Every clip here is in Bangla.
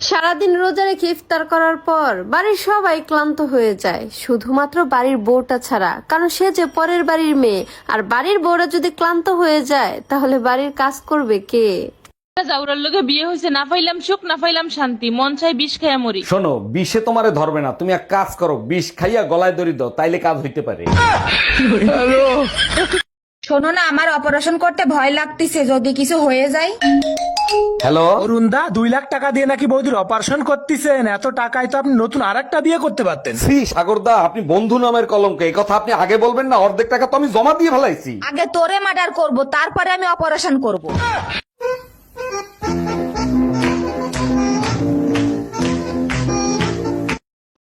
সারাদিন রোজা রেখে ইফতার করার পর বাড়ির সবাই ক্লান্ত হয়ে যায়। শুধুমাত্র বাড়ির বউটা ছাড়া। কারণ সে যে পরের বাড়ির মেয়ে। আর বাড়ির বউরা যদি ক্লান্ত হয়ে যায় তাহলে বাড়ির কাজ করবে কে? জাউরার লোকে বিয়ে হয়েছে না পাইলাম সুখ না পাইলাম শান্তি। মন চাই বিষ খাইয়া মরি। শোনো বিষে তোমারে ধরবে না। তুমি এক কাজ করো বিষ খাইয়া গলায় দড়ি দাও তাইলে কাজ হইতে পারে। শোনো না আমার অপারেশন করতে ভয় লাগতেছে যদি কিছু হয়ে যায়। হ্যালো? অরুণদা দুই লাখ টাকা দিয়ে নাকি বৌদির অপারেশন করতেছেন? এত টাকায় তো আপনি নতুন আর একটা বিয়ে করতে পারতেন। শ্রী সাগরদা আপনি বন্ধু নামের কলমকে এই কথা আপনি আগে বলবেন না অর্ধেক টাকা তো আমি জমা দিয়ে ফেলাইছি। আগে তোরে মার্ডার করব তারপরে আমি অপারেশন করব।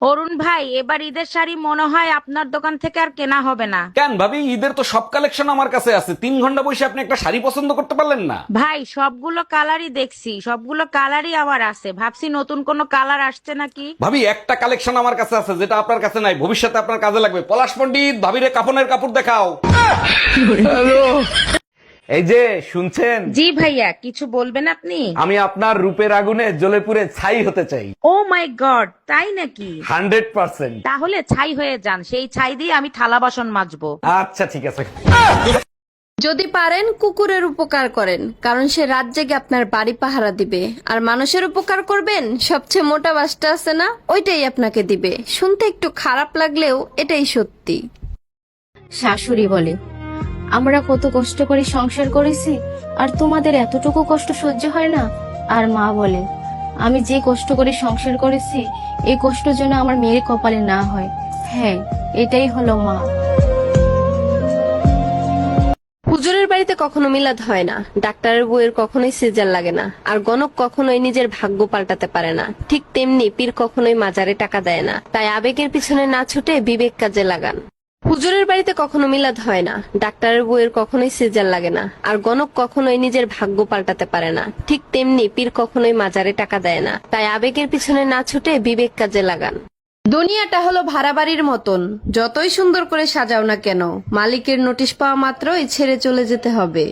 অরুণ ভাই এবার ঈদের শাড়ি মনে হয় আপনার দোকান থেকে আর কেনা হবে না। কেন ভাবি? ঈদের তো সব কালেকশন আমার কাছে আছে। তিন ঘণ্টা বসে আপনি একটা শাড়ি পছন্দ করতে পারলেন না। ভাই সবগুলো কালারই দেখছি। সবগুলো কালারই আমার আছে। ভাবছি নতুন কোনো কালার আসছে নাকি? ভাবি একটা কালেকশন আমার কাছে আছে যেটা আপনার কাছে নাই। ভবিষ্যতে আপনার কাজে লাগবে। পলাশ পণ্ডিত ভাবিরে কাপনের কাপড় দেখাও। এই যে শুনছেন? জি ভাইয়া কিছু বলবেন আপনি? আমি আপনার রূপের আগুনে জ্বলে পুড়ে ছাই হতে চাই। ও মাই গড তাই নাকি? Hundred percent. তাহলে ছাই হয়ে যান সেই ছাই দিয়ে আমি থালা বাসন মাজবো। আচ্ছা ঠিক আছে। যদি পারেন কুকুরের উপকার করেন কারণ সে রাত জেগে আপনার বাড়ি পাহারা দিবে। আর মানুষের উপকার করবেন সবচেয়ে মোটা বাসটা আছে না ওইটাই আপনাকে দিবে। শুনতে একটু খারাপ লাগলেও এটাই সত্যি। শাশুড়ি বলে আমরা কত কষ্ট করে সংসার করেছি, আর তোমাদের এতটুকু কষ্ট সহ্য হয় না? আর মা বলে, আমি যে কষ্ট করে সংসার করেছি এই কষ্ট যেন আমার মেয়ের কপালে না হয়। হ্যাঁ এটাই হলো মা। হুজুরের বাড়িতে কখনো মিলাদ হয় না, ডাক্তারের বইয়ের কখনোই সিজার লাগে না, আর গণক কখনোই নিজের ভাগ্য পাল্টাতে পারে না। ঠিক তেমনি পীর কখনোই মাজারে টাকা দেয় না, তাই আবেগের পিছনে না ছুটে বিবেক কাজে লাগান। হুজুরের বাড়িতে কখনো মিলাদ হয় না, ডাক্তারের বইয়ের কখনোই সিজার লাগে না, আর গণক কখনোই নিজের ভাগ্য পাল্টাতে পারে না। ঠিক তেমনি পীর কখনোই মাজারে টাকা দেয় না, তাই আবেগের পিছনে না ছুটে বিবেক কাজে লাগান। দুনিয়াটা হলো ভাড়া বাড়ির মতন, যতই সুন্দর করে সাজাও না কেন, মালিকের নোটিশ পাওয়া মাত্রই ছেড়ে চলে যেতে হবে।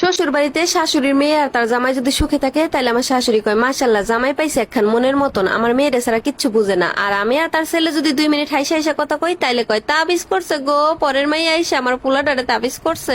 শ্বশুর বাড়িতে শাশুড়ির মেয়ে আর তার জামাই যদি সুখে থাকে তাহলে আমার শাশুড়ি কয় মাশাল্লাহ জামাই পাইছে একখান মনের মতন। আমার মেয়ের ছাড়া কিচ্ছু বুঝে না। আর আমি আর তার ছেলে যদি দুই মিনিট হাইসা হাইসা কথা কই, তাইলে কয়, তাবিজ করছে গো, পরের মাই আইসে আমার পোলাটারে তাবিজ করছে।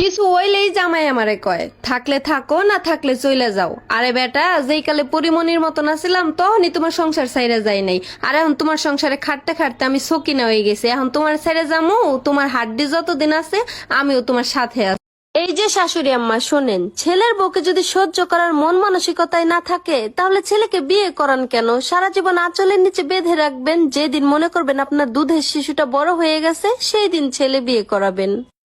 কিছু ওইলেই জামাই আমারে কয়, থাকলে থাকো, না থাকলে চলে যাও। আরে বেটা, যেই কালে পরিমনির মতন আছিলাম তখনই তোমার সংসার সাইরে যায় নাই। আর এখন তোমার সংসারে খাটতে খাটতে আমি সকিনা হয়ে গেছি। এখন তোমার সাইরে যামু, তোমার হাড্ডি যতদিন আছে, আমিও তোমার সাথে আছি। এই যে শাশুড়ি আম্মা, শোনেন, ছেলের বউকে যদি সহ্য করার মন মানসিকতায় না থাকে, তাহলে ছেলেকে বিয়ে করান কেন? সারা জীবন আঁচলের নিচে বেঁধে রাখবেন, যেদিন মনে করবেন আপনার দুধের শিশুটা বড় হয়ে গেছে, সেই দিন ছেলে বিয়ে করাবেন।